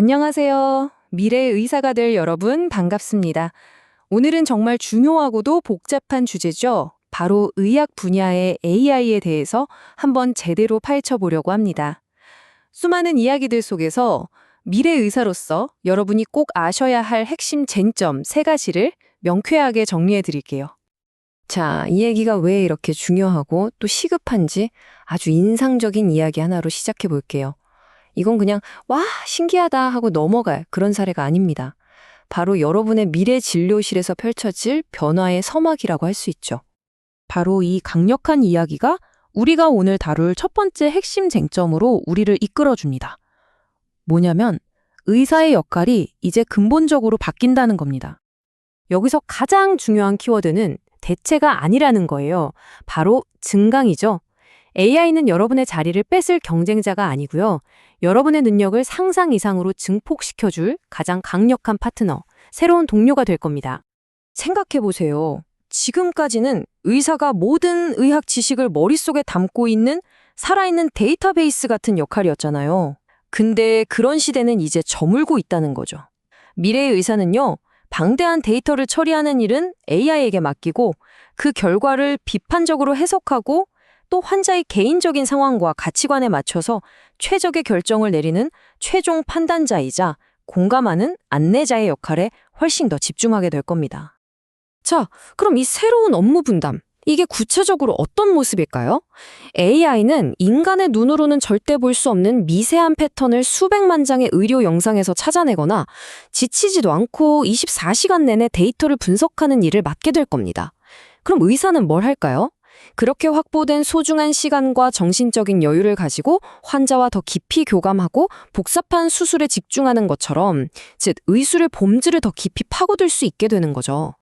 안녕하세요. 미래의 의사가 될 여러분 반갑습니다. 오늘은 정말 중요하고도 복잡한 주제죠. 바로 의학 분야의 AI에 대해서 한번 제대로 파헤쳐 보려고 합니다. 수많은 이야기들 속에서 미래 의사로서 여러분이 꼭 아셔야 할 핵심 쟁점 세 가지를 명쾌하게 정리해 드릴게요. 자, 이 얘기가 왜 이렇게 중요하고 또 시급한지 아주 인상적인 이야기 하나로 시작해 볼게요. 이건 그냥 와, 신기하다 하고 넘어갈 그런 사례가 아닙니다. 바로 여러분의 미래 진료실에서 펼쳐질 변화의 서막이라고 할 수 있죠. 바로 이 강력한 이야기가 우리가 오늘 다룰 첫 번째 핵심 쟁점으로 우리를 이끌어 줍니다. 뭐냐면 의사의 역할이 이제 근본적으로 바뀐다는 겁니다. 여기서 가장 중요한 키워드는 대체가 아니라는 거예요. 바로 증강이죠. AI는 여러분의 자리를 뺏을 경쟁자가 아니고요. 여러분의 능력을 상상 이상으로 증폭시켜줄 가장 강력한 파트너, 새로운 동료가 될 겁니다. 생각해 보세요. 지금까지는 의사가 모든 의학 지식을 머릿속에 담고 있는 살아있는 데이터베이스 같은 역할이었잖아요. 근데 그런 시대는 이제 저물고 있다는 거죠. 미래의 의사는요, 방대한 데이터를 처리하는 일은 AI에게 맡기고 그 결과를 비판적으로 해석하고 또 환자의 개인적인 상황과 가치관에 맞춰서 최적의 결정을 내리는 최종 판단자이자 공감하는 안내자의 역할에 훨씬 더 집중하게 될 겁니다. 자, 그럼 이 새로운 업무 분담, 이게 구체적으로 어떤 모습일까요? AI는 인간의 눈으로는 절대 볼 수 없는 미세한 패턴을 수백만 장의 의료 영상에서 찾아내거나 지치지도 않고 24시간 내내 데이터를 분석하는 일을 맡게 될 겁니다. 그럼 의사는 뭘 할까요? 그렇게 확보된 소중한 시간과 정신적인 여유를 가지고 환자와 더 깊이 교감하고 복잡한 수술에 집중하는 것처럼, 즉, 의술의 본질을 더 깊이 파고들 수 있게 되는 거죠.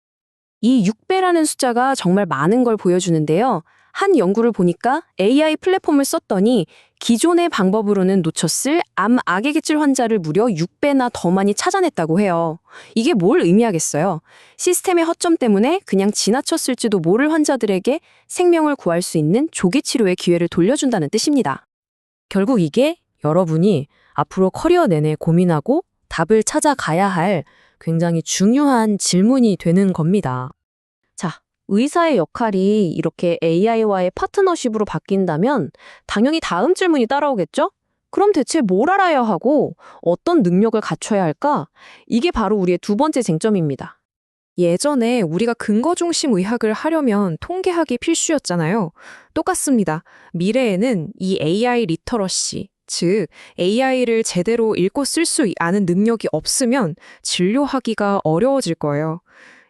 이 6배라는 숫자가 정말 많은 걸 보여주는데요. 한 연구를 보니까 AI 플랫폼을 썼더니 기존의 방법으로는 놓쳤을 암 악의 기질 환자를 무려 6배나 더 많이 찾아냈다고 해요. 이게 뭘 의미하겠어요? 시스템의 허점 때문에 그냥 지나쳤을지도 모를 환자들에게 생명을 구할 수 있는 조기 치료의 기회를 돌려준다는 뜻입니다. 결국 이게 여러분이 앞으로 커리어 내내 고민하고 답을 찾아가야 할 굉장히 중요한 질문이 되는 겁니다. 자, 의사의 역할이 이렇게 AI와의 파트너십으로 바뀐다면 당연히 다음 질문이 따라오겠죠? 그럼 대체 뭘 알아야 하고 어떤 능력을 갖춰야 할까? 이게 바로 우리의 두 번째 쟁점입니다. 예전에 우리가 근거 중심 의학을 하려면 통계학이 필수였잖아요. 똑같습니다. 미래에는 이 AI 리터러시, 즉 AI를 제대로 읽고 쓸 수 아는 능력이 없으면 진료하기가 어려워질 거예요.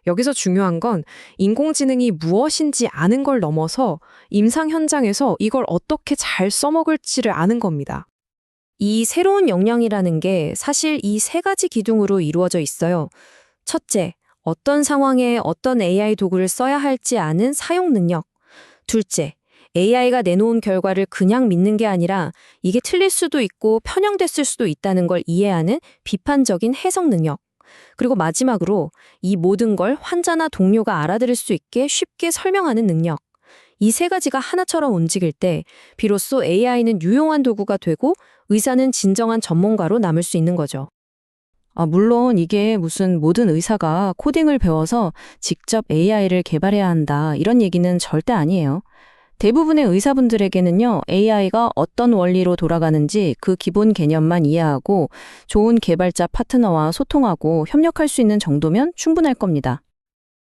여기서 중요한 건 인공지능이 무엇인지 아는 걸 넘어서 임상 현장에서 이걸 어떻게 잘 써먹을지를 아는 겁니다. 이 새로운 역량이라는 게 사실 이 세 가지 기둥으로 이루어져 있어요. 첫째, 어떤 상황에 어떤 AI 도구를 써야 할지 아는 사용 능력. 둘째, AI가 내놓은 결과를 그냥 믿는 게 아니라 이게 틀릴 수도 있고 편향됐을 수도 있다는 걸 이해하는 비판적인 해석 능력. 그리고 마지막으로 이 모든 걸 환자나 동료가 알아들을 수 있게 쉽게 설명하는 능력. 이 세 가지가 하나처럼 움직일 때 비로소 AI는 유용한 도구가 되고 의사는 진정한 전문가로 남을 수 있는 거죠. 아, 물론 이게 무슨 모든 의사가 코딩을 배워서 직접 AI를 개발해야 한다 이런 얘기는 절대 아니에요. 대부분의 의사분들에게는요, AI가 어떤 원리로 돌아가는지 그 기본 개념만 이해하고 좋은 개발자 파트너와 소통하고 협력할 수 있는 정도면 충분할 겁니다.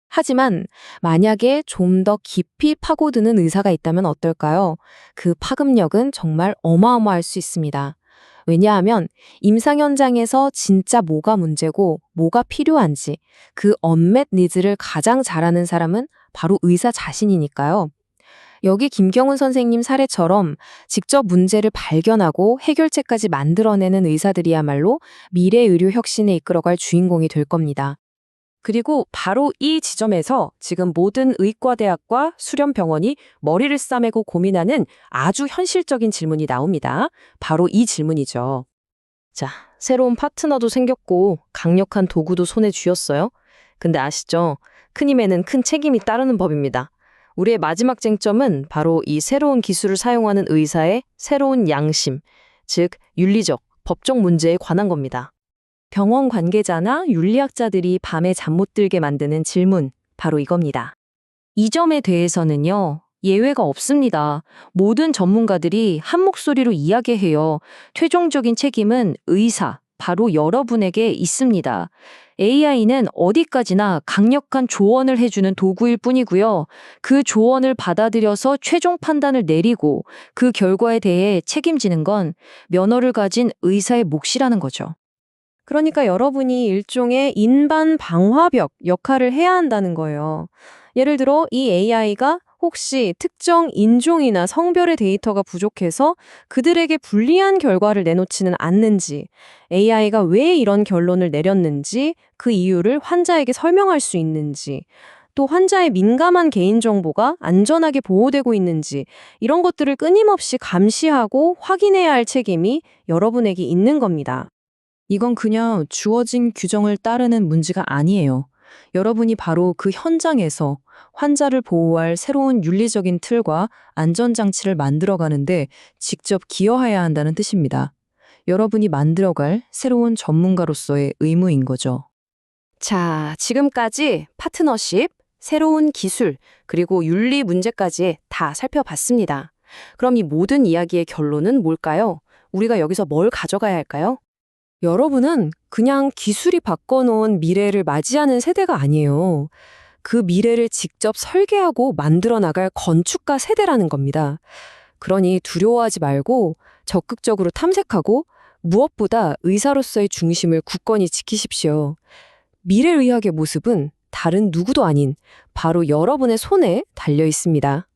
하지만 만약에 좀 더 깊이 파고드는 의사가 있다면 어떨까요? 그 파급력은 정말 어마어마할 수 있습니다. 왜냐하면 임상 현장에서 진짜 뭐가 문제고 뭐가 필요한지 그 언맷 니즈를 가장 잘 아는 사람은 바로 의사 자신이니까요. 여기 김경훈 선생님 사례처럼 직접 문제를 발견하고 해결책까지 만들어내는 의사들이야말로 미래 의료 혁신에 이끌어갈 주인공이 될 겁니다. 그리고 바로 이 지점에서 지금 모든 의과대학과 수련병원이 머리를 싸매고 고민하는 아주 현실적인 질문이 나옵니다. 바로 이 질문이죠. 자, 새로운 파트너도 생겼고 강력한 도구도 손에 쥐었어요. 근데 아시죠? 큰 힘에는 큰 책임이 따르는 법입니다. 우리의 마지막 쟁점은 바로 이 새로운 기술을 사용하는 의사의 새로운 양심, 즉 윤리적, 법적 문제에 관한 겁니다. 병원 관계자나 윤리학자들이 밤에 잠 못 들게 만드는 질문, 바로 이겁니다. 이 점에 대해서는요, 예외가 없습니다. 모든 전문가들이 한 목소리로 이야기해요. 최종적인 책임은 의사, 바로 여러분에게 있습니다. AI는 어디까지나 강력한 조언을 해주는 도구일 뿐이고요. 그 조언을 받아들여서 최종 판단을 내리고 그 결과에 대해 책임지는 건 면허를 가진 의사의 몫이라는 거죠. 그러니까 여러분이 일종의 인반 방화벽 역할을 해야 한다는 거예요. 예를 들어 이 AI가 혹시 특정 인종이나 성별의 데이터가 부족해서 그들에게 불리한 결과를 내놓지는 않는지, AI가 왜 이런 결론을 내렸는지, 그 이유를 환자에게 설명할 수 있는지, 또 환자의 민감한 개인정보가 안전하게 보호되고 있는지, 이런 것들을 끊임없이 감시하고 확인해야 할 책임이 여러분에게 있는 겁니다. 이건 그냥 주어진 규정을 따르는 문제가 아니에요. 여러분이 바로 그 현장에서 환자를 보호할 새로운 윤리적인 틀과 안전장치를 만들어가는데 직접 기여해야 한다는 뜻입니다. 여러분이 만들어갈 새로운 전문가로서의 의무인 거죠. 자, 지금까지 파트너십, 새로운 기술, 그리고 윤리 문제까지 다 살펴봤습니다. 그럼 이 모든 이야기의 결론은 뭘까요? 우리가 여기서 뭘 가져가야 할까요? 여러분은 그냥 기술이 바꿔놓은 미래를 맞이하는 세대가 아니에요. 그 미래를 직접 설계하고 만들어 나갈 건축가 세대라는 겁니다. 그러니 두려워하지 말고 적극적으로 탐색하고 무엇보다 의사로서의 중심을 굳건히 지키십시오. 미래의학의 모습은 다른 누구도 아닌 바로 여러분의 손에 달려 있습니다.